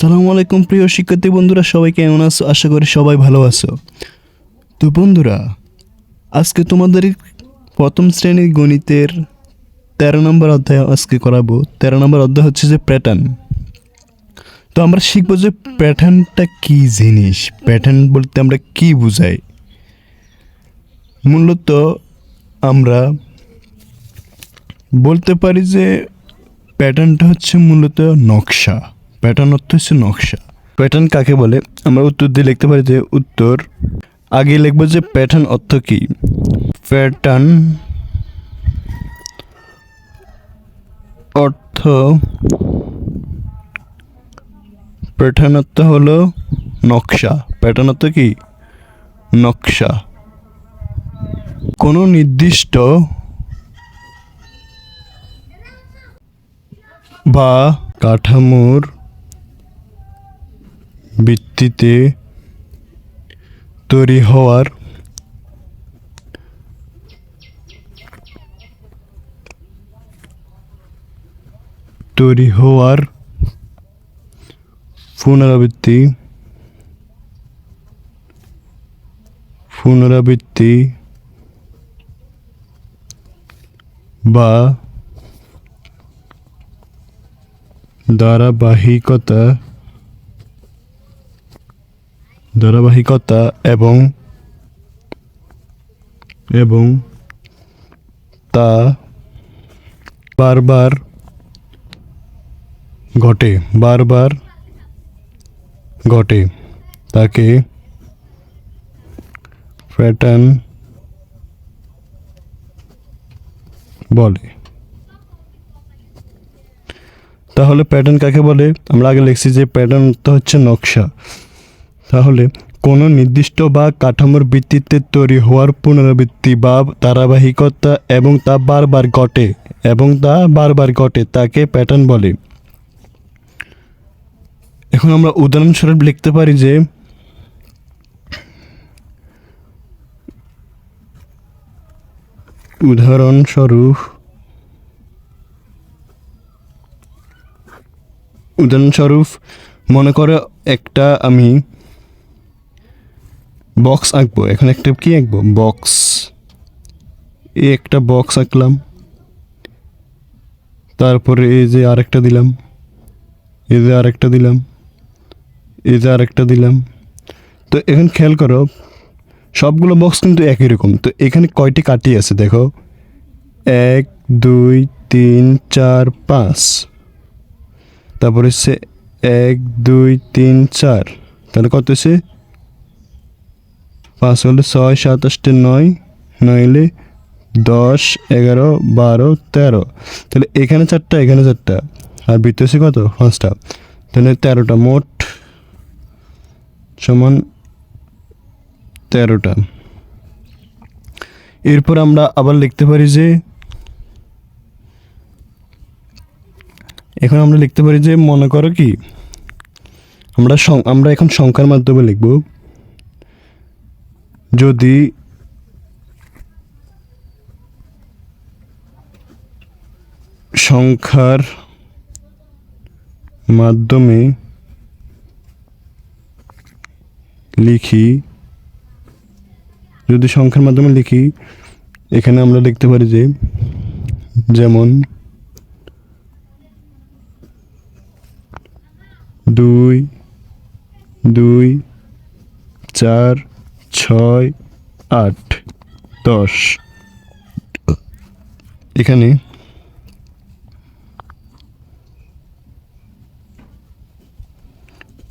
আসসালামু আলাইকুম প্রিয় শিক্ষার্থী বন্ধুরা, সবাই কেমন আছো? আশা করি সবাই ভালো আছো। তো বন্ধুরা, আজকে তোমাদের প্রথম শ্রেণির গণিতের তেরো নম্বর অধ্যায় আজকে করাবো। তেরো নম্বর অধ্যায় হচ্ছে যে প্যাটার্ন তো আমরা শিখব যে প্যাটার্নটা কি জিনিস? প্যাটার্ন বলতে আমরা কি বুঝাই? মূলত আমরা বলতে পারি যে প্যাটার্নটা হচ্ছে মূলত নকশা। প্যাটার্ন অর্থ হচ্ছে নকশা। প্যাটার্ন কাকে বলে? আমরা উত্তর দিয়ে লিখতে পারি যে উত্তর। আগে লিখব যে প্যাটার্ন অর্থ কি? প্যাটার্ন অর্থ প্যাটার্ন অর্থ হলো নকশা। প্যাটার্ন অর্থ কি? নকশা। কোনো নির্দিষ্ট বা কাঠামোর ভিত্তিতে তৈরি হওয়ার তৈরি হওয়ার পুনরাবৃত্তি পুনরাবৃত্তি বা ধারাবাহিকতা ধারাবাহিকতা এবং এবং তা বারবার ঘটে বারবার ঘটে। তাকে প্যাটার্ন বলে। তাহলে প্যাটার্ন কাকে বলে? আমরা আগে লিখছি যে প্যাটার্ন তো হচ্ছে নকশা। তাহলে কোনো নির্দিষ্ট বা কাঠামোর ভিত্তিতে তৈরি হওয়ার পুনরাবৃত্তি বা ধারাবাহিকতা এবং তা বারবার ঘটে এবং তা বারবার ঘটে তাকে প্যাটার্ন বলে। এখন আমরা উদাহরণস্বরূপ লিখতে পারি যে উদাহরণস্বরূপ উদাহরণস্বরূপ মনে করে একটা আমি বক্স আঁকবো। এখন একটা কি আঁকবো? বক্স এই একটা বক্স আঁকলাম। তারপরে এই যে আরেকটা দিলাম। এই যে আরেকটা দিলাম। এই যে আরেকটা দিলাম। তো এখন খেয়াল করো, সবগুলো বক্স কিন্তু একই রকম। তো এখানে কয়টি কাটি আছে দেখো? এক, দুই, তিন, চার, পাঁচ। তারপরে হচ্ছে এক, দুই, তিন, চার। তাহলে কত হচ্ছে পাঁচ হলে ছয় সাত আটটে নয়, নইলে দশ, এগারো, বারো, তেরো। তাহলে এখানে চারটা এখানে চারটা। আর বৃত্ত হচ্ছে কত? পাঁচটা। তাহলে তেরোটা, মোট সমান তেরোটা। এরপর আমরা আবার লিখতে পারি যে, এখন আমরা লিখতে পারি যে, মনে করো কি? আমরা আমরা এখন সংখ্যার মাধ্যমে লিখব। যদি সংখ্যার মাধ্যমে লিখি, যদি সংখ্যার মাধ্যমে লিখি, এখানে আমরা লিখতে পারি যে যেমন দুই দুই, চার ছয়, আট, দশ। এখানে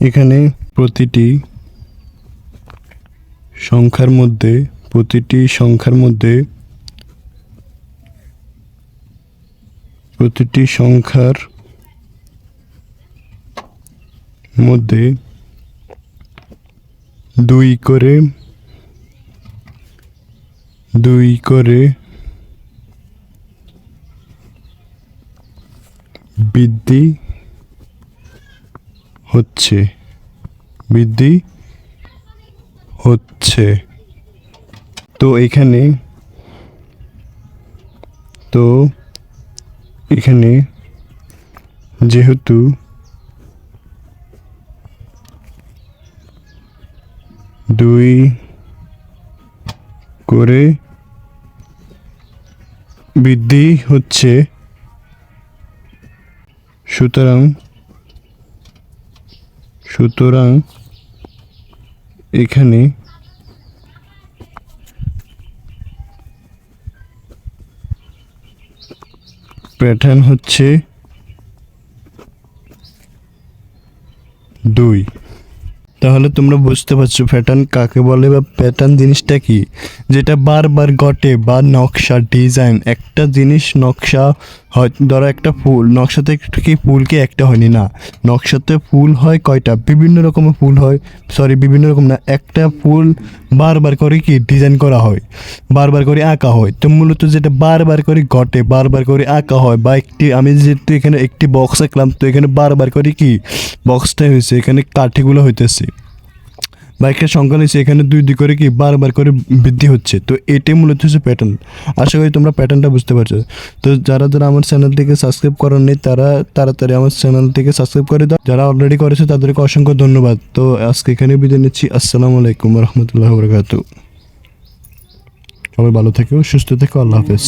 এখানে প্রতিটি সংখ্যার মধ্যে, প্রতিটি সংখ্যার মধ্যে, প্রতিটি সংখ্যার মধ্যে দুই করে দুই করে বৃদ্ধি হচ্ছে বৃদ্ধি হচ্ছে। তো এখানে তো এখানে যেহেতু দুই করে বৃদ্ধি হচ্ছে। সুতরাং সুতরাং এখানে প্যাটার্ন হচ্ছে দুই তাহলে তোমরা বুঝতে পারছ প্যাটার্ন কাকে বলে বা প্যাটার্ন জিনিসটা কি? যেটা বারবার ঘটে বা নকশা, ডিজাইন, একটা জিনিস নকশা হয়, ধরো একটা ফুল, নকশাতে কি ফুল কি একটা হয়নি, না। নকশাতে ফুল হয় কয়টা? বিভিন্ন রকমের ফুল হয় সরি বিভিন্ন রকম না। একটা ফুল বারবার করে কি ডিজাইন করা হয়, বারবার করে আঁকা হয়। তো মূলত যেটা বারবার করে ঘটে, বারবার করে আঁকা হয় বা একটি, আমি যেহেতু এখানে একটি বক্স আঁকলাম, তো এখানে বারবার করে কি বক্সটা হয়েছে, এখানে কাঠিগুলো হইতেছে। বা একটা সংখ্যা নিয়েছে এখানে দুই দুই করে কি বারবার করে বৃদ্ধি হচ্ছে। তো এটাই মূলত হচ্ছে প্যাটার্ন আশা করি তোমরা প্যাটার্নটা বুঝতে পারছ। তো যারা যারা আমার চ্যানেলটিকে সাবস্ক্রাইব করার নেই, তারা তাড়াতাড়ি আমার চ্যানেলটিকে সাবস্ক্রাইব করে দাও। যারা অলরেডি করেছে, তাদেরকে অসংখ্য ধন্যবাদ। তো আজকে এখানে বিদায় নিচ্ছি। আসসালামু আলাইকুম রহমতুল্লাহ বরকাত সবাই ভালো থেকো, সুস্থ থেকো। আল্লাহ হাফেজ।